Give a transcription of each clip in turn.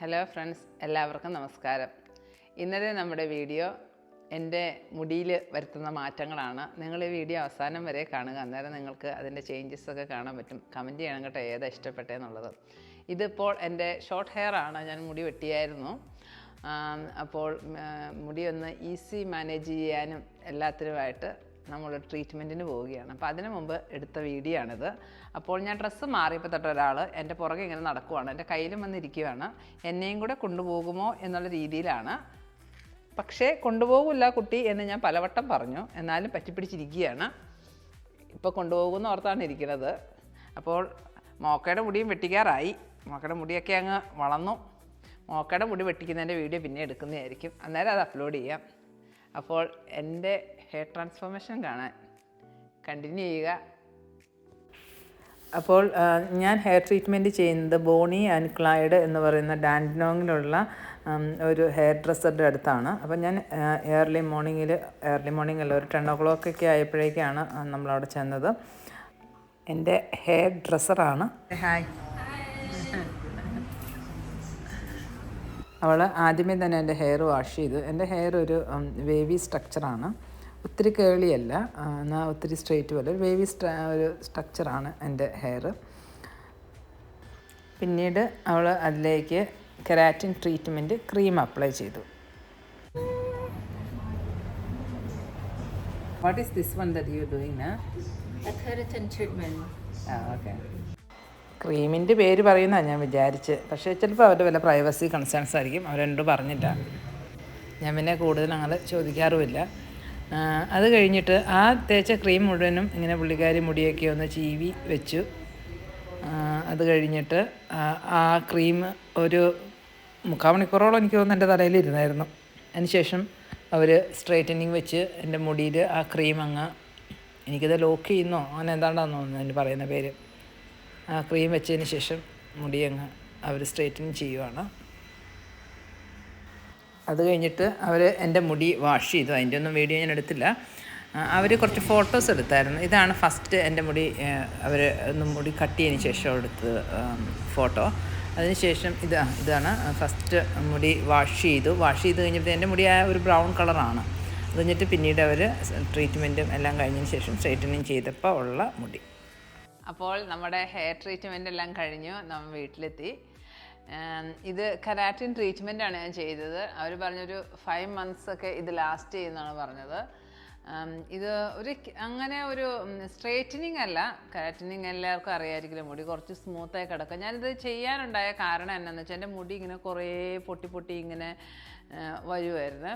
Hello friends എല്ലാവർക്കും നമസ്കാരം. ഇന്നലെ നമ്മുടെ വീഡിയോ എന്റെ മുടിയിൽ വരുത്തുന്ന മാറ്റങ്ങളാണ്. നിങ്ങൾ ഈ വീഡിയോ അവസാനം വരെ കാണുക. അന്നേരം നിങ്ങൾക്ക് അതിന്റെ ചേഞ്ചസ് ഒക്കെ കാണാൻ പറ്റും. കമന്റ് ചെയ്യണം കേട്ടോ ഏതാ ഇഷ്ടപ്പെട്ടതെന്നുള്ളത് ഇതിപ്പോൾ എന്റെ ഷോർട്ട് ഹെയർ ആണ്. ഞാൻ മുടി വെട്ടിയായിരുന്നു. അപ്പോൾ മുടി ഒന്ന് ഈസി മാനേജ് ചെയ്യാനും എല്ലാത്തിനുമായിട്ട് നമ്മൾ ട്രീറ്റ്മെന്റിന് പോവുകയാണ്. അപ്പോൾ അതിന് മുമ്പ് എടുത്ത വീഡിയോ ആണിത്. അപ്പോൾ ഞാൻ ഡ്രസ്സ് മാറിയപ്പോൾ തൊട്ട് ഒരാൾ എന്റെ പുറകെ ഇങ്ങനെ നടക്കുവാണ്. എന്റെ കയ്യിലും വന്നിരിക്കുകയാണ് എന്നെയും കൂടെ കൊണ്ടുപോകുമോ എന്നുള്ള രീതിയിലാണ്. പക്ഷേ കൊണ്ടുപോകില്ല കുട്ടി എന്ന് ഞാൻ പലവട്ടം പറഞ്ഞു. എന്നാലും പറ്റിപ്പിടിച്ചിരിക്കുകയാണ്. ഇപ്പോൾ കൊണ്ടുപോകുന്ന ഓർത്താണ് ഇരിക്കുന്നത്. അപ്പോൾ മോക്കയുടെ മുടിയും വെട്ടിക്കാറായി. മോക്കയുടെ മുടിയൊക്കെ അങ്ങ് വളർന്നു. മോക്കയുടെ മുടി വെട്ടിക്കുന്നതിന്റെ വീഡിയോ പിന്നെ എടുക്കുന്നതായിരിക്കും. അന്നേരം അത് അപ്ലോഡ് ചെയ്യാം. അപ്പോൾ എന്റെ ഹെയർ ട്രാൻസ്ഫോർമേഷൻ കാണാൻ. കണ്ടിന്യൂ ചെയ്യുക. അപ്പോൾ ഞാൻ ഹെയർ ട്രീറ്റ്മെന്റ് ചെയ്യുന്നത് ബോണി ആൻഡ് ക്ലൈഡ് എന്ന് പറയുന്ന ഡാൻഡിനോങ്ങിലുള്ള ഒരു ഹെയർ ഡ്രസ്സറുടെ അടുത്താണ്. അപ്പോൾ ഞാൻ ഏർലി മോർണിംഗിൽ ഏർലി മോർണിംഗ് അല്ല ഒരു ടെൻ ഓ ക്ലോക്ക് ഒക്കെ ആയപ്പോഴേക്കാണ് നമ്മളവിടെ ചെന്നത്. എന്റെ ഹെയർ ഡ്രസ്സറാണ് ഹായ് അവൾ ആദ്യമേ തന്നെ എന്റെ ഹെയർ വാഷ് ചെയ്തു. എന്റെ ഹെയർ ഒരു വേവി സ്ട്രക്ചറാണ് ഒത്തിരി കേളിയല്ല എന്നാൽ ഒത്തിരി സ്ട്രെയിറ്റ് പോലെ. ഒരു വേവി സ്ട്ര ഒരു സ്ട്രക്ചറാണ് എന്റെ ഹെയർ പിന്നീട് അവൾ അതിലേക്ക് കെരാറ്റിൻ ട്രീറ്റ്മെന്റ് ക്രീം അപ്ലൈ ചെയ്തു. What is this one that you doing okay ക്രീമിന്റെ പേര് പറയുന്നതാണ് ഞാൻ വിചാരിച്ച്. പക്ഷേ ചിലപ്പോൾ അവരുടെ വല്ല പ്രൈവസി കൺസേൺസ് ആയിരിക്കും. അവരെന്നോട് പറഞ്ഞില്ല ഞാൻ പിന്നെ കൂടുതൽ അങ്ങനെ ചോദിക്കാറുമില്ല. അത് കഴിഞ്ഞിട്ട് ആ തേച്ച ക്രീം മുഴുവനും ഇങ്ങനെ പുള്ളിക്കാരി മുടിയൊക്കെ ഒന്ന് ചീവി വെച്ചു. അത് കഴിഞ്ഞിട്ട് ആ, ക്രീം ഒരു മുക്കാൽ മണിക്കൂറോളം എനിക്ക് തോന്നുന്നു എന്റെ തലയിൽ ഇരുന്നായിരുന്നു. അതിനുശേഷം അവർ സ്ട്രൈറ്റനിങ് വെച്ച് എന്റെ മുടിയിൽ ആ ക്രീം അങ്ങ് എനിക്കത് ലോക്ക് ചെയ്യുന്നോ? അങ്ങനെ എന്താണ്ടാന്ന് തോന്നുന്നു അതിന് പറയുന്ന പേര്. ആ ക്രീം വെച്ചതിന് ശേഷം മുടി അങ്ങ് അവർ സ്ട്രൈറ്റനിങ് ചെയ്യുവാണ്. അത് കഴിഞ്ഞിട്ട് അവർ എന്റെ മുടി വാഷ് ചെയ്തു. അതിന്റെ ഒന്നും വീഡിയോ ഞാൻ എടുത്തില്ല. അവർ കുറച്ച് ഫോട്ടോസ് എടുത്തായിരുന്നു. ഇതാണ് ഫസ്റ്റ് എന്റെ മുടി അവർ ഒന്ന് മുടി കട്ട് ചെയ്തതിന് ശേഷം എടുത്ത് ഫോട്ടോ അതിനുശേഷം ഇത് ഇതാണ് ഫസ്റ്റ് മുടി വാഷ് ചെയ്തു. വാഷ് ചെയ്ത് കഴിഞ്ഞപ്പോൾ എന്റെ മുടി ആ ഒരു ബ്രൗൺ കളറാണ് അത് കഴിഞ്ഞിട്ട് പിന്നീട് അവർ ട്രീറ്റ്മെന്റും എല്ലാം കഴിഞ്ഞതിന് ശേഷം സ്ട്രൈറ്റനിങ് ചെയ്തപ്പോൾ ഉള്ള മുടി. അപ്പോൾ നമ്മുടെ ഹെയർ ട്രീറ്റ്മെന്റ് എല്ലാം കഴിഞ്ഞു. നമ്മൾ വീട്ടിലെത്തി. ഇത് കരാറ്റിൻ ട്രീറ്റ്മെന്റ് ആണ് ഞാൻ ചെയ്തത്. അവർ പറഞ്ഞൊരു ഫൈവ് മന്ത്സ് ഒക്കെ ഇത് ലാസ്റ്റ് ചെയ്യുന്നതാണ് പറഞ്ഞത്. ഉം, ഇത് ഒരു അങ്ങനെ ഒരു സ്ട്രേറ്റനിങ് അല്ല. കരാറ്റിനിങ് എല്ലാവർക്കും അറിയാമായിരിക്കില്ല മുടി കുറച്ച് സ്മൂത്തായി കിടക്കും. ഞാനിത് ചെയ്യാനുണ്ടായ കാരണം എന്നാന്ന് വെച്ചാൽ എന്റെ മുടി ഇങ്ങനെ കുറേ പൊട്ടി പൊട്ടി ഇങ്ങനെ വരുമായിരുന്നു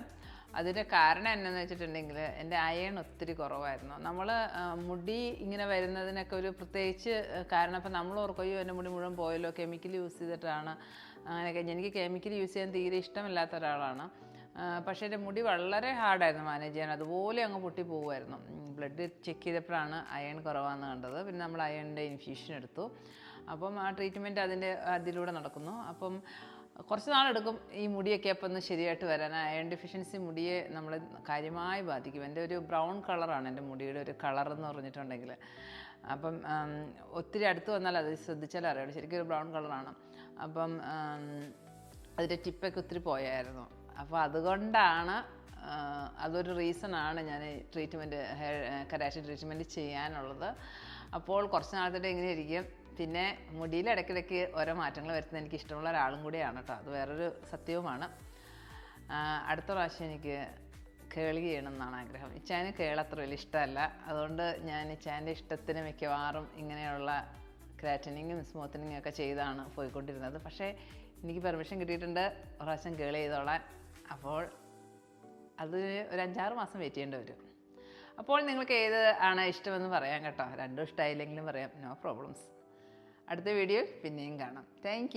അതിന്റെ കാരണം എന്നാന്ന് വെച്ചിട്ടുണ്ടെങ്കിൽ എന്റെ അയൺ ഒത്തിരി കുറവായിരുന്നു. നമ്മൾ മുടി ഇങ്ങനെ വരുന്നതിനൊക്കെ ഒരു പ്രത്യേകിച്ച് കാരണം ഇപ്പം നമ്മൾ ഓർക്കുകയോ എന്റെ മുടി മുഴുവൻ പോയല്ലോ കെമിക്കൽ യൂസ് ചെയ്തിട്ടാണ്. അങ്ങനെയൊക്കെ. എനിക്ക് കെമിക്കൽ യൂസ് ചെയ്യാൻ തീരെ ഇഷ്ടമില്ലാത്ത ഒരാളാണ്. പക്ഷേ എന്റെ മുടി വളരെ ഹാർഡായിരുന്നു മാനേജ് ചെയ്യാൻ. അതുപോലെ അങ്ങ് പൊട്ടി പോകുമായിരുന്നു ബ്ലഡ് ചെക്ക് ചെയ്തപ്പോഴാണ് അയൺ കുറവാന്ന് കണ്ടത്. പിന്നെ നമ്മൾ അയണിന്റെ ഇൻഫ്യൂഷൻ എടുത്തു. അപ്പം ആ ട്രീറ്റ്മെന്റ് അതിന്റെ അതിലൂടെ നടക്കുന്നു. അപ്പം കുറച്ച് നാളെടുക്കും ഈ മുടിയൊക്കെ അപ്പം ഒന്ന് ശരിയായിട്ട് വരാൻ. അയൺ ഡെഫിഷ്യൻസി മുടിയെ നമ്മൾ കാര്യമായി ബാധിക്കും. എന്റെ ഒരു ബ്രൗൺ കളറാണ് എന്റെ മുടിയുടെ ഒരു കളർ എന്ന് പറഞ്ഞിട്ടുണ്ടെങ്കിൽ അപ്പം ഒത്തിരി അടുത്ത് വന്നാൽ അത് ശ്രദ്ധിച്ചാൽ അറിയാം ശരിക്കും ഒരു ബ്രൗൺ കളറാണ് അപ്പം അതിന്റെ ടിപ്പൊക്കെ ഒത്തിരി പോയായിരുന്നു. അപ്പോൾ അതുകൊണ്ടാണ് അതൊരു റീസണാണ് ഞാൻ ട്രീറ്റ്മെന്റ് ഹെയർ കരാശി ട്രീറ്റ്മെന്റ് ചെയ്യാനുള്ളത്. അപ്പോൾ കുറച്ച് നാളത്തേക്ക് ഇങ്ങനെ ഇരിക്കും. പിന്നെ മുടിയിൽ ഇടയ്ക്കിടയ്ക്ക് ഓരോ മാറ്റങ്ങൾ വരുത്തുന്നത് എനിക്ക് ഇഷ്ടമുള്ള ഒരാളും കൂടിയാണ് കേട്ടോ. അത് വേറൊരു സത്യവുമാണ്. അടുത്ത പ്രാവശ്യം എനിക്ക് കേളി ചെയ്യണം എന്നാണ് ആഗ്രഹം. ഇച്ചാന് കേൾ അത്ര വലിയ ഇഷ്ടമല്ല. അതുകൊണ്ട് ഞാൻ ഇച്ചാന്റെ ഇഷ്ടത്തിന് മിക്കവാറും ഇങ്ങനെയുള്ള ക്രാറ്റനിങ്ങും സ്മൂത്തനിങ്ങും ഒക്കെ ചെയ്താണ് പോയിക്കൊണ്ടിരുന്നത്. പക്ഷേ എനിക്ക് പെർമിഷൻ കിട്ടിയിട്ടുണ്ട്. പ്രാവശ്യം കേൾ ചെയ്തോളാൻ. അപ്പോൾ അത് ഒരു അഞ്ചാറ് മാസം വെയിറ്റ് ചെയ്യേണ്ടി വരും. അപ്പോൾ നിങ്ങൾക്ക് ഏത് ആണ് ഇഷ്ടമെന്ന് പറയാം കേട്ടോ. രണ്ടും ഇഷ്ടമായില്ലെങ്കിലും പറയാം. നോ പ്രോബ്ലംസ് അടുത്ത വീഡിയോയിൽ പിന്നെയും കാണാം. താങ്ക്